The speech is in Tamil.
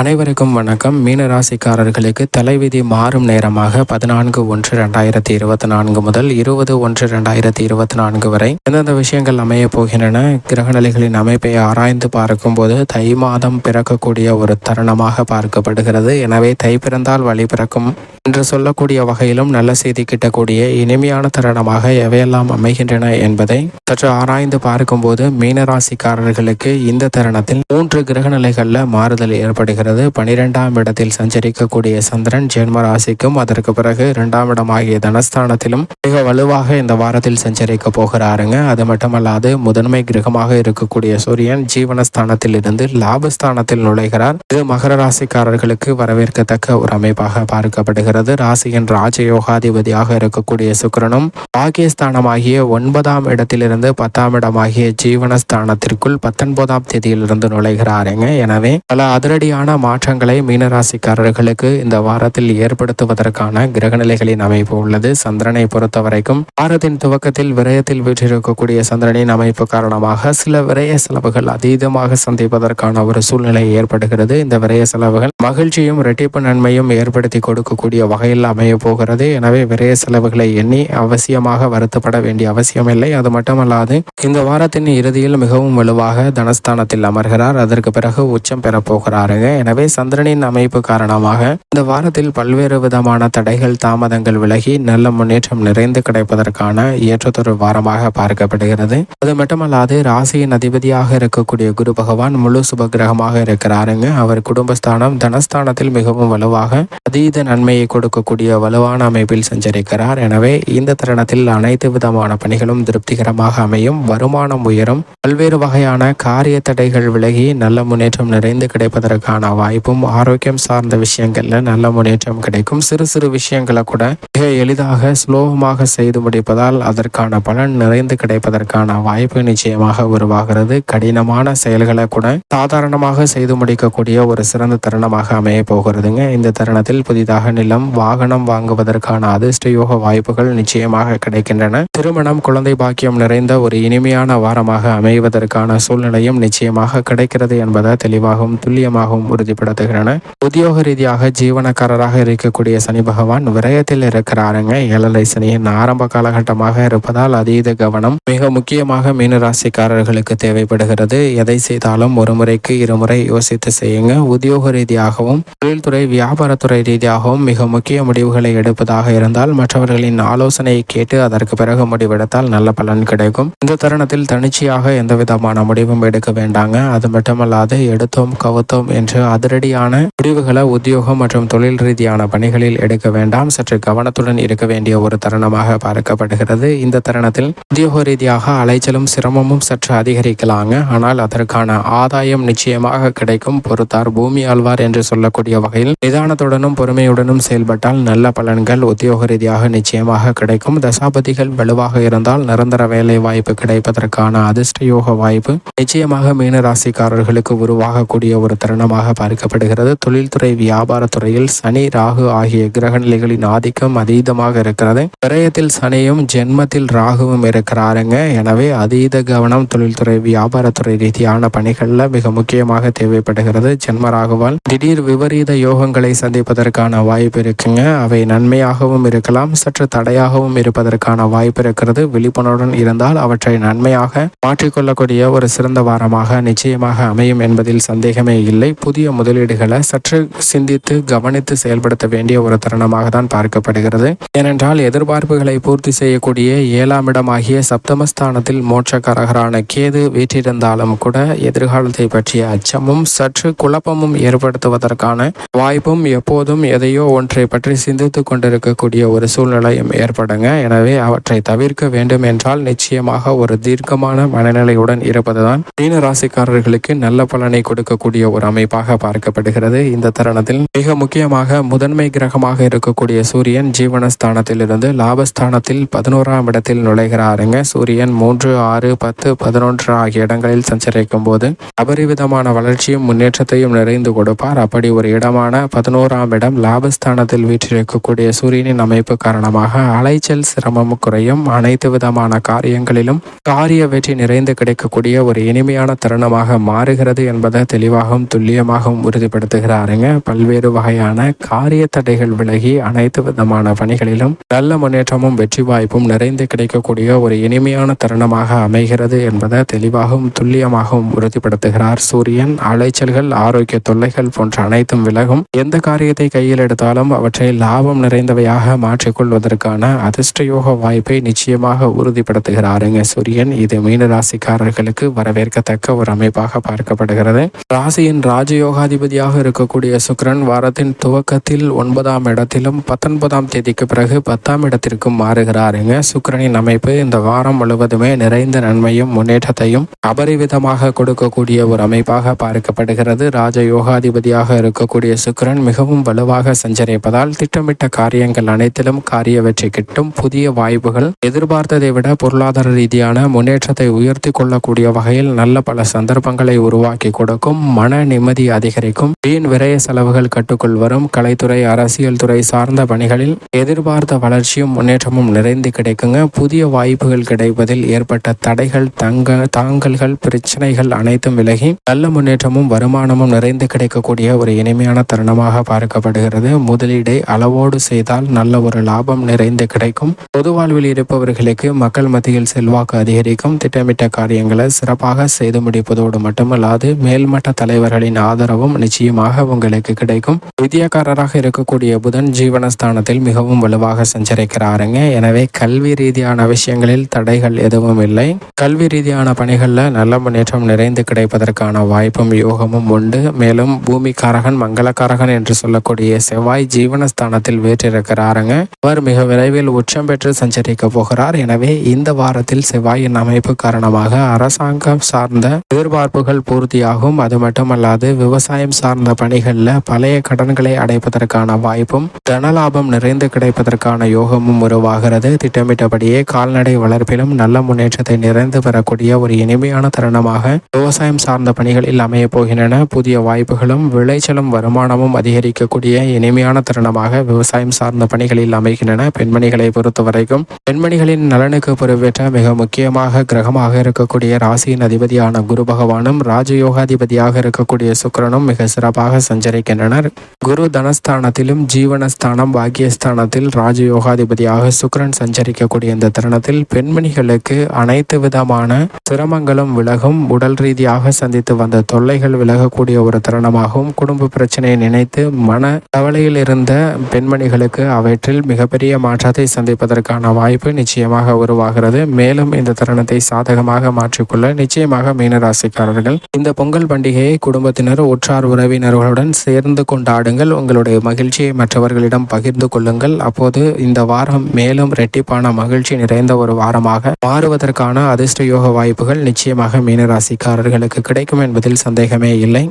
அனைவருக்கும் வணக்கம். மீன ராசிக்காரர்களுக்கு தலைவிதி மாறும் நேரமாக பதினான்கு ஒன்று ரெண்டாயிரத்தி இருபத்தி நான்கு முதல் இருபது ஒன்று ரெண்டாயிரத்தி இருபத்தி நான்கு வரை எந்தெந்த விஷயங்கள் அமைய போகின்றன? கிரகநிலைகளின் அமைப்பை ஆராய்ந்து பார்க்கும்போது தை மாதம் பிறக்கக்கூடிய ஒரு தருணமாக பார்க்கப்படுகிறது. எனவே தை பிறந்தால் வழி பிறக்கும் என்று சொல்லக்கூடிய வகையிலும் நல்ல செய்தி கிட்டக்கூடிய இனிமையான தருணமாக எவையெல்லாம் அமைகின்றன என்பதை சற்று ஆராய்ந்து பார்க்கும்போது மீனராசிக்காரர்களுக்கு இந்த தருணத்தில் மூன்று கிரகநிலைகளில் மாறுதல் ஏற்படுகிறது. பனிரெண்டாம் இடத்தில் சஞ்சரிக்கக்கூடிய சந்திரன் ஜென்ம ராசிக்கும் அதற்கு பிறகு இரண்டாம் இடமாகிய தனஸ்தானத்திலும் மிக வலுவாக இந்த வாரத்தில் சஞ்சரிக்க போகிறாருங்க. அது மட்டுமல்லாது முதன்மை கிரகமாக இருக்கக்கூடிய சூரியன் ஜீவனஸ்தானத்தில் இருந்து லாபஸ்தானத்தில் நுழைகிறார். இது மகர ராசிக்காரர்களுக்கு வரவேற்கத்தக்க ஒரு அமைப்பாக பார்க்கப்படுகிறது. ராசியின் ராஜயோகாதிபதியாக இருக்கக்கூடிய சுக்கிரனும் பாகியஸ்தானமாகிய ஒன்பதாம் இடத்திலிருந்து பத்தாம் இடமாகிய ஜீவனஸ்தானத்திற்குள் பத்தொன்பதாம் தேதியிலிருந்து நுழைகிறாருங்க. எனவே பல அதிரடியான மாற்றங்களை மீனராசிக்காரர்களுக்கு இந்த வாரத்தில் ஏற்படுத்துவதற்கான கிரகநிலைகளின் அமைப்பு உள்ளது. சந்திரனை பொறுத்த வரைக்கும் வாரத்தின் துவக்கத்தில் விரயத்தில் வீற்றிருக்கக்கூடிய சந்திரனின் அமைப்பு காரணமாக சில விரய செலவுகள் அதீதமாக சந்திப்பதற்கான ஒரு சூழ்நிலை ஏற்படுகிறது. இந்த விரய செலவுகள் மகிழ்ச்சியும் இரட்டிப்பு நன்மையும் ஏற்படுத்தி கொடுக்கக்கூடிய வகையில் அமைய போகிறது. எனவே விரய செலவுகளை எண்ணி அவசியமாக வருத்தப்பட வேண்டிய அவசியமில்லை அது மட்டுமல்லாது இந்த வாரத்தின் இறுதியில் மிகவும் வலுவாக தனஸ்தானத்தில் அமர்கிறார். அதற்கு பிறகு உச்சம் பெற போகிறாருங்க. எனவே சந்திரனின் அமைப்பு காரணமாக இந்த வாரத்தில் பல்வேறு விதமான தடைகள் தாமதங்கள் விலகி நல்ல முன்னேற்றம் நிறைந்து கிடைப்பதற்கான ஏற்றத்தொரு வாரமாக பார்க்கப்படுகிறது. அது மட்டுமல்லாது ராசியின் அதிபதியாக இருக்கக்கூடிய குரு பகவான் முழு சுப கிரகமாக இருக்கிறாருங்க. அவர் குடும்பஸ்தானம் தனஸ்தானத்தில் மிகவும் வலுவாக அதீத நன்மையை கொடுக்கக்கூடிய வலுவான அமைப்பில் சஞ்சரிக்கிறார். எனவே இந்த தருணத்தில் அனைத்து விதமான பணிகளும் திருப்திகரமாக அமையும். வருமானம் உயரும். பல்வேறு வகையான காரிய தடைகள் விலகி நல்ல முன்னேற்றம் நிறைந்து கிடைப்பதற்கான வாய்ப்பும் ஆரோக்கியம் சார்ந்த விஷயங்கள்ல நல்ல முன்னேற்றம் கிடைக்கும். சிறு சிறு விஷயங்களை கூட மிக எளிதாக சுலோகமாக செய்து முடிப்பதால் அதற்கான பலன் நிறைந்து கிடைப்பதற்கான வாய்ப்பு நிச்சயமாக உருவாகிறது. கடினமான செயல்களை கூட சாதாரணமாக செய்து முடிக்கக்கூடிய ஒரு சிறந்த தருணமாக அமைய போகிறதுங்க. இந்த தருணத்தில் புதிதாக நிலம் வாகனம் வாங்குவதற்கான அதிர்ஷ்ட யோக வாய்ப்புகள் நிச்சயமாக கிடைக்கின்றன. திருமணம் குழந்தை பாக்கியம் நிறைந்த ஒரு இனிமையான வாரமாக அமைவதற்கான சூழ்நிலையும் நிச்சயமாக கிடைக்கிறது என்பதை தெளிவாகவும் துல்லியமாகவும் உறுதிப்படுத்துகின்றன. உத்தியோக ரீதியாக ஜீவனக்காரராக இருக்கக்கூடிய சனி பகவான் விரயத்தில் இருக்கிறாருங்க. ஏழலை சனியின் ஆரம்ப காலகட்டமாக இருப்பதால் அதீத கவனம் மிக முக்கியமாக மீனராசிக்காரர்களுக்கு தேவைப்படுகிறது. எதை செய்தாலும் ஒரு முறைக்கு இருமுறை யோசித்து செய்யுங்க. உத்தியோக ரீதியாகவும் தொழில்துறை வியாபாரத்துறை ரீதியாகவும் மிக முக்கிய முடிவுகளை எடுப்பதாக இருந்தால் மற்றவர்களின் ஆலோசனையை கேட்டு அதற்கு பிறகு முடிவெடுத்தால் நல்ல பலன் கிடைக்கும். இந்த தருணத்தில் தனிச்சையாக எந்த விதமான முடிவும் எடுக்க வேண்டாங்க. அது மட்டுமல்லாது எடுத்தோம் கவுத்தோம் என்று அதிரடியான முடிவுகளை உத்தியோகம் மற்றும் தொழில் ரீதியான பணிகளில் எடுக்க வேண்டாம். சற்று கவனத்துடன் இருக்க வேண்டிய ஒரு தருணமாக பார்க்கப்படுகிறது. இந்த தருணத்தில் உத்தியோக ரீதியாக அலைச்சலும் சிரமமும் சற்று அதிகரிக்கலாங்க. ஆனால் அதற்கான ஆதாயம் நிச்சயமாக கிடைக்கும். பொறுத்தார் பூமி ஆழ்வார் என்று சொல்லக்கூடிய வகையில் நிதானத்துடனும் பொறுமையுடனும் செயல்பட்டால் நல்ல பலன்கள் உத்தியோக ரீதியாக நிச்சயமாக கிடைக்கும். தசாபதிகள் வலுவாக இருந்தால் நிரந்தர வேலை வாய்ப்பு கிடைப்பதற்கான அதிர்ஷ்ட யோக வாய்ப்பு நிச்சயமாக மீன ராசிக்காரர்களுக்கு உருவாகக்கூடிய ஒரு தருணமாக பார்க்கப்படுகிறது தொழில்துறை வியாபாரத்துறையில் சனி ராகு ஆகிய கிரக நிலைகளின் ஆதிக்கம் அதீதமாக இருக்கிறது. விரயத்தில் சனியும் ஜென்மத்தில் ராகுவும் இருக்கிறாருங்க. எனவே அதீத கவனம் தொழில்துறை வியாபாரத்துறை ரீதியான பணிகள்ல மிக முக்கியமாக தேவைப்படுகிறது. ஜென்ம ராகுவால் திடீர் விபரீத யோகங்களை சந்திப்பதற்கான வாய்ப்பு இருக்குங்க. அவை நன்மையாகவும் இருக்கலாம். சற்று தடையாகவும் இருப்பதற்கான வாய்ப்பு இருக்கிறது. விழிப்புணர்வுடன் இருந்தால் அவற்றை நன்மையாக மாற்றிக்கொள்ளக்கூடிய ஒரு சிறந்த வாரமாக நிச்சயமாக அமையும் என்பதில் சந்தேகமே இல்லை. புதிய முதலீடுகளை சற்று சிந்தித்து கவனித்து செயல்படுத்த வேண்டிய ஒரு தருணமாக தான் பார்க்கப்படுகிறது. ஏனென்றால் எதிர்பார்ப்புகளை பூர்த்தி செய்யக்கூடிய ஏழாம் இடமாகிய சப்தமஸ்தானத்தில் மோட்சக்காரகரான கேது வீற்றிருந்தாலும் கூட எதிர்காலத்தை பற்றிய அச்சமும் சற்று குழப்பமும் ஏற்படுத்துவதற்கான வாய்ப்பும் எப்போதும் எதையோ ஒன்றை பற்றி சிந்தித்துக் கொண்டிருக்கக்கூடிய ஒரு சூழ்நிலையும் ஏற்படுங்க. எனவே அவற்றை தவிர்க்க வேண்டும் என்றால் நிச்சயமாக ஒரு தீர்க்கமான மனநிலையுடன் இருப்பதுதான் மீன ராசிக்காரர்களுக்கு நல்ல பலனை கொடுக்கக்கூடிய ஒரு அமைப்பாக பார்க்கப்படுகிறது. இந்த தருணத்தில் மிக முக்கியமாக முதன்மை கிரகமாக இருக்கக்கூடிய சூரியன் ஜீவனஸ்தானத்தில் இருந்து லாபஸ்தானத்தில் பதினோராம் இடத்தில் நுழைகிறாருங்க. சூரியன் மூன்று ஆறு பத்து பதினொன்று ஆகிய இடங்களில் சஞ்சரிக்கும் போது அபரிவிதமான வளர்ச்சியும் முன்னேற்றத்தையும் நிறைந்து கொடுப்பார். அப்படி ஒரு இடமான பதினோராம் இடம் லாபஸ்தானத்தில் வீற்றிருக்கக்கூடிய சூரியனின் அமைப்பு காரணமாக அலைச்சல் சிரமம் குறையும். அனைத்து விதமான காரியங்களிலும் காரிய வெற்றி நிறைந்து கிடைக்கக்கூடிய ஒரு இனிமையான தருணமாக மாறுகிறது என்பதை தெளிவாகவும் துல்லியமாக நிச்சயமாகவும் உறுதிப்படுத்துகிறாருங்க. பல்வேறு வகையான காரிய தடைகள் விலகி அனைத்து விதமான பணிகளிலும் நல்ல முன்னேற்றமும் வெற்றி வாய்ப்பும் நிறைந்து கிடைக்கக்கூடிய ஒரு இனிமையான தருணமாக அமைகிறது என்பதை தெளிவாகவும் துல்லியமாகவும் உறுதிப்படுத்துகிறார் சூரியன். அலைச்சல்கள் ஆரோக்கிய தொல்லைகள் போன்ற அனைத்தும் விலகும். எந்த காரியத்தை கையில் எடுத்தாலும் அவற்றை லாபம் நிறைந்தவையாக மாற்றிக்கொள்வதற்கான அதிர்ஷ்டயோக வாய்ப்பை நிச்சயமாக உறுதிப்படுத்துகிறாருங்க சூரியன். இது மீன ராசிக்காரர்களுக்கு வரவேற்கத்தக்க ஒரு அமைப்பாக பார்க்கப்படுகிறது. ராசியின் ராஜயோக யோகாதிபதியாக இருக்கக்கூடிய சுக்கிரன் வாரத்தின் துவக்கத்தில் ஒன்பதாம் இடத்திலும் பத்தொன்பதாம் தேதிக்கு பிறகு பத்தாம் இடத்திற்கும் மாறுகிறாருங்க சுக்கிரனின் அமைப்பு இந்த வாரம் முழுவதுமே நிறைந்த நன்மையும் முன்னேற்றத்தையும் அபரிவிதமாக கொடுக்கக்கூடிய ஒரு அமைப்பாக பார்க்கப்படுகிறது. ராஜ யோகாதிபதியாக இருக்கக்கூடிய சுக்கிரன் மிகவும் வலுவாக சஞ்சரிப்பதால் திட்டமிட்ட காரியங்கள் அனைத்திலும் காரிய வெற்றி கிட்டும். புதிய வாய்ப்புகள் எதிர்பார்த்ததை விட பொருளாதார ரீதியான முன்னேற்றத்தை உயர்த்தி கொள்ளக்கூடிய வகையில் நல்ல பல சந்தர்ப்பங்களை உருவாக்கி கொடுக்கும். மன நிம்மதி அதிகரிக்கும். வீண் விரய செலவுகள் கட்டுக்குள் வரும். கலைத்துறை அரசியல் துறை சார்ந்த பணிகளில் எதிர்பார்த்த வளர்ச்சியும் முன்னேற்றமும் நிறைந்து கிடைக்குங்க. புதிய வாய்ப்புகள் கிடைப்பதில் ஏற்பட்ட தடைகள் தங்க தாங்கல்கள் பிரச்சனைகள் அனைத்தும் விலகி நல்ல முன்னேற்றமும் வருமானமும் நிறைந்து கிடைக்கக்கூடிய ஒரு இனிமையான தருணமாக பார்க்கப்படுகிறது. முதலீடை அளவோடு செய்தால் நல்ல ஒரு லாபம் நிறைந்து கிடைக்கும். பொது வாழ்வில் இருப்பவர்களுக்கு மக்கள் மத்தியில் செல்வாக்கு அதிகரிக்கும். திட்டமிட்ட காரியங்களை சிறப்பாக செய்து முடிப்பதோடு மட்டுமல்லாது மேல்மட்ட தலைவர்களின் ஆதரவும் நிச்சயமாக உங்களுக்கு கிடைக்கும். வித்தியாக்காரராக இருக்கக்கூடிய புதன் ஜீவனஸ்தானத்தில் மிகவும் வலுவாக சஞ்சரிக்கிறாருங்க. எனவே கல்வி ரீதியான விஷயங்களில் தடைகள் எதுவும் இல்லை. கல்வி ரீதியான பணிகளில் நல்ல முன்னேற்றம் நிறைந்து கிடைப்பதற்கான வாய்ப்பும் யோகமும் உண்டு. மேலும் பூமிக்காரகன் மங்களக்காரகன் என்று சொல்லக்கூடிய செவ்வாய் ஜீவனஸ்தானத்தில் வேற்றிருக்கிறாருங்க. அவர் மிக விரைவில் உச்சம் பெற்று சஞ்சரிக்க போகிறார். எனவே இந்த வாரத்தில் செவ்வாயின் அமைப்பு காரணமாக அரசாங்கம் சார்ந்த எதிர்பார்ப்புகள் பூர்த்தியாகும். அது மட்டுமல்லாது விவசாயம் சார்ந்த பணிகளில் பழைய கடன்களை அடைப்பதற்கான வாய்ப்பும் தனலாபம் நிறைந்து கிடைப்பதற்கான யோகமும் உருவாகிறது. திட்டமிட்டபடியே கால்நடை வளர்ப்பிலும் நல்ல முன்னேற்றத்தை நிறைந்து பெறக்கூடிய ஒரு இனிமையான தருணமாக விவசாயம் சார்ந்த பணிகளில் அமைய போகின்றன. புதிய வாய்ப்புகளும் விளைச்சலும் வருமானமும் அதிகரிக்கக்கூடிய இனிமையான தருணமாக விவசாயம் சார்ந்த பணிகளில் அமைகின்றன. பெண்மணிகளை பொறுத்த வரைக்கும் பெண்மணிகளின் நலனுக்கு பொறுப்பேற்ற மிக முக்கியமாக கிரகமாக இருக்கக்கூடிய ராசியின் அதிபதியான குரு பகவானும் ராஜயோகாதிபதியாக இருக்கக்கூடிய சுக்கிரனும் மிக சிறப்பாக சஞ்சரிக்கின்றனர். குரு தனஸ்தானத்திலும் ஜீவனஸ்தானம் பாக்கியஸ்தானத்தில் ராஜயோகாதிபதியாக சுக்கிரன் சஞ்சரிக்கக்கூடிய இந்த தருணத்தில் பெண்மணிகளுக்கு அனைத்து விதமான சிரமங்களும் விலகும். உடல் ரீதியாக சந்தித்து வந்த தொல்லைகள் விலகக்கூடிய ஒரு தருணமாகவும் குடும்ப பிரச்சனையை நினைத்து மன கவலையில் இருந்த பெண்மணிகளுக்கு அவற்றில் மிகப்பெரிய மாற்றத்தை சந்திப்பதற்கான வாய்ப்பு நிச்சயமாக உருவாகிறது. மேலும் இந்த தருணத்தை சாதகமாக மாற்றிக்கொள்ள நிச்சயமாக மீனராசிக்காரர்கள் இந்த பொங்கல் பண்டிகையை குடும்பத்தினர் உற்றார் உறவினர்களுடன் சேர்ந்து கொண்டாடுங்கள். உங்களுடைய மகிழ்ச்சியை மற்றவர்களிடம் பகிர்ந்து கொள்ளுங்கள். அப்போது இந்த வாரம் மேலும் இரட்டிப்பான மகிழ்ச்சி நிறைந்த ஒரு வாரமாக மாறுவதற்கான அதிர்ஷ்ட யோக வாய்ப்புகள் நிச்சயமாக மீனராசிக்காரர்களுக்கு கிடைக்கும் என்பதில் சந்தேகமே இல்லை.